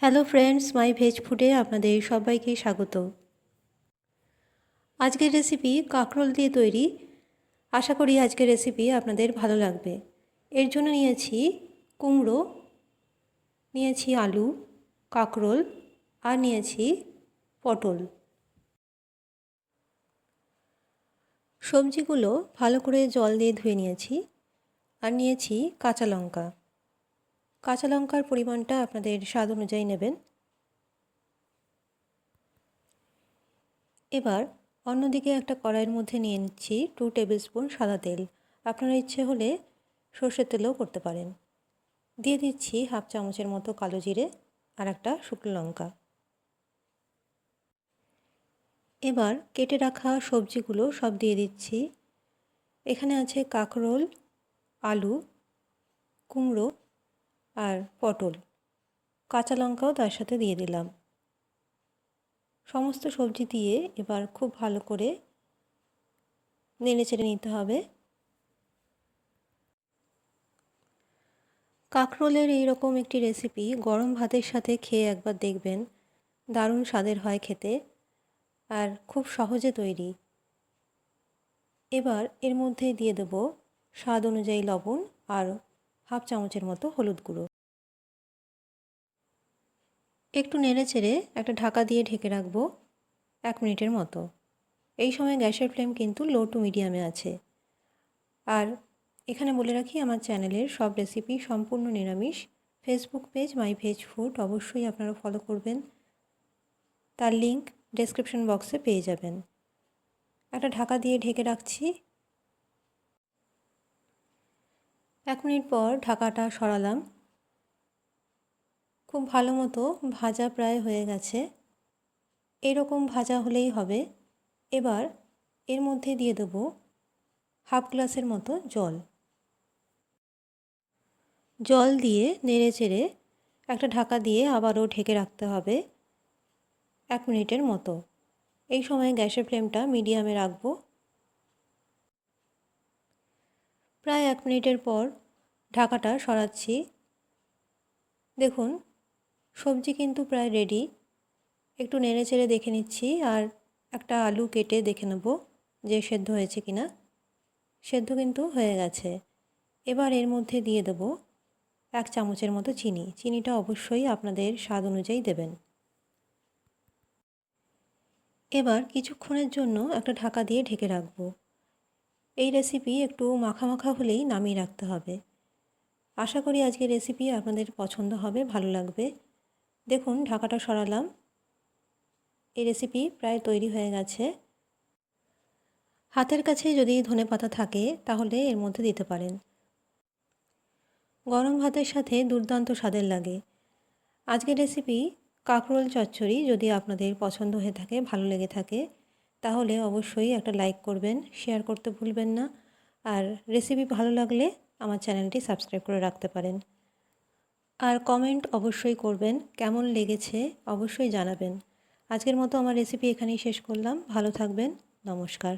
Hello friends মাই veg ফুডে আপনাদের সবাইকে স্বাগত। আজকের রেসিপি কাঁকরোল দিয়ে তৈরি। আশা করি আজকের রেসিপি আপনাদের ভালো লাগবে। এর জন্য নিয়েছি কুমড়ো, নিয়েছি আলু, কাঁকরোল আর নিয়েছি পটল। সবজিগুলো ভালো করে জল দিয়ে ধুয়ে নিয়েছি। আর নিয়েছি কাঁচা লঙ্কা। কাঁচা লঙ্কার পরিমাণটা আপনাদের স্বাদ অনুযায়ী নেবেন। এবার অন্যদিকে একটা কড়াইয়ের মধ্যে নিয়ে নিচ্ছি টু টেবিল স্পুন সাদা তেল। আপনারা ইচ্ছে হলে সর্ষের তেলেও করতে পারেন। দিয়ে দিচ্ছি হাফ চামচের মতো কালো জিরে আর একটা শুকনো লঙ্কা। এবার কেটে রাখা সবজিগুলো সব দিয়ে দিচ্ছি। এখানে আছে কাঁকরোল, আলু, কুমড়ো আর পটল। কাঁচা লঙ্কাও তার সাথে দিয়ে দিলাম। সমস্ত সবজি দিয়ে এবার খুব ভালো করে নেড়ে চেড়ে নিতে হবে। কাঁকরোলের এইরকম একটি রেসিপি গরম ভাতের সাথে খেয়ে একবার দেখবেন। দারুণ স্বাদের হয় খেতে আর খুব সহজে তৈরি। এবার এর মধ্যে দিয়ে দেব স্বাদ অনুযায়ী লবণ আর হাফ চামচের মতো হলুদ গুঁড়ো। একটু নেড়ে চেড়ে একটা ঢাকা দিয়ে ঢেকে রাখব এক মিনিটের মতো। এই সময় গ্যাসের ফ্লেম কিন্তু লো টু মিডিয়ামে আছে। আর এখানে বলে রাখি, আমার চ্যানেলের সব রেসিপি সম্পূর্ণ নিরামিষ। Facebook page my veg food অবশ্যই আপনারা ফলো করবেন। তার লিংক ডেসক্রিপশন বক্সে পেয়ে যাবেন। একটা ঢাকা দিয়ে ঢেকে রাখছি। এক মিনিট পর ঢাকাটা সরালাম। খুব ভালো মতো ভাজা প্রায় হয়ে গেছে। এরকম ভাজা হলেই হবে। এবার এর মধ্যে দিয়ে দেব হাফ গ্লাসের মতো জল। জল দিয়ে নেড়ে চেড়ে একটা ঢাকা দিয়ে আবারও ঢেকে রাখতে হবে এক মিনিটের মতো। এই সময় গ্যাসের ফ্লেমটা মিডিয়ামে রাখব। প্রায় এক মিনিটের পর ঢাকাটা সরাচ্ছি। দেখুন সবজি কিন্তু প্রায় রেডি একটু নেড়ে চেড়ে দেখে নিচ্ছি আর একটা আলু কেটে দেখে নেব যে সেদ্ধ হয়েছে কি না সেদ্ধ কিন্তু হয়ে গেছে। এবার এর মধ্যে দিয়ে দেব এক চামচের মতো চিনি। চিনিটা অবশ্যই আপনাদের স্বাদ অনুযায়ী দেবেন। এবার কিছুক্ষণের জন্য একটা ঢাকা দিয়ে ঢেকে রাখব। এই রেসিপি একটু মাখা মাখা হলেই নামিয়ে রাখতে হবে। আশা করি আজকের রেসিপি আপনাদের পছন্দ হবে, ভালো লাগবে। দেখুন, ঢাকাটা সরালাম। এই রেসিপি প্রায় তৈরি হয়ে গেছে। হাতের কাছে যদি ধনে পাতা থাকে, তাহলে এর মধ্যে দিতে পারেন। গরম ভাতের সাথে দুর্দান্ত স্বাদের লাগে। আজকের রেসিপি কাঁকরোল চচ্চড়ি যদি আপনাদের পছন্দ হয়ে থাকে, ভালো লেগে থাকে, তাহলে অবশ্যই একটা লাইক করবেন শেয়ার করতে ভুলবেন না। আর রেসিপি ভালো লাগলে আমার চ্যানেলটি সাবস্ক্রাইব করে রাখতে পারেন। আর কমেন্ট অবশ্যই করবেন। কেমন লেগেছে অবশ্যই জানাবেন। আজকের মতো আমার রেসিপি এখানেই শেষ করলাম। ভালো থাকবেন। নমস্কার।